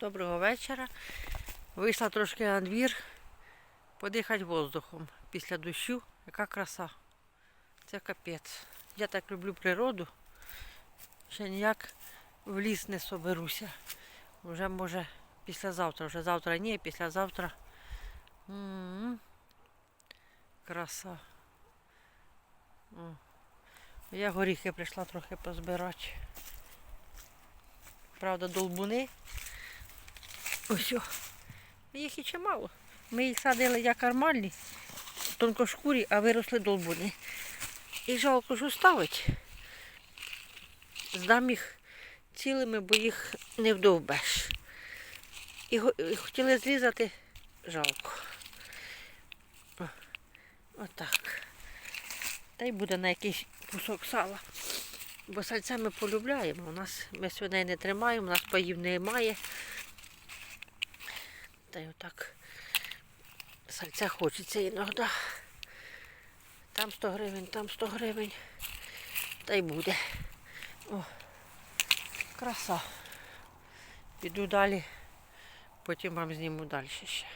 Доброго вечора. Вийшла трошки на двір подихати воздухом після дощу. Яка краса. Це капець. Я так люблю природу. Ще ніяк в ліс не соберуся. Вже може післязавтра, вже завтра ні, післязавтра. М-м. Краса. О. Я горіхи прийшла трохи позбирати. Правда, долбуни. Ось. Їх і чимало. Ми їх садили як нормальні, тонкошкурі, а виросли долбуни. І жалко ж ставить. Здам їх цілими, бо їх не вдовбеш. І хотіли зрізати жалко. О, Отак. Та й буде на якийсь кусок сала. Бо сальця ми полюбляємо. У нас ми свиней не тримаємо, у нас паїв немає. Та й отак сальця хочеться іноді. Там 100 гривень, там 100 гривень. Та й буде. О, краса. Піду далі, потім вам зніму далі ще.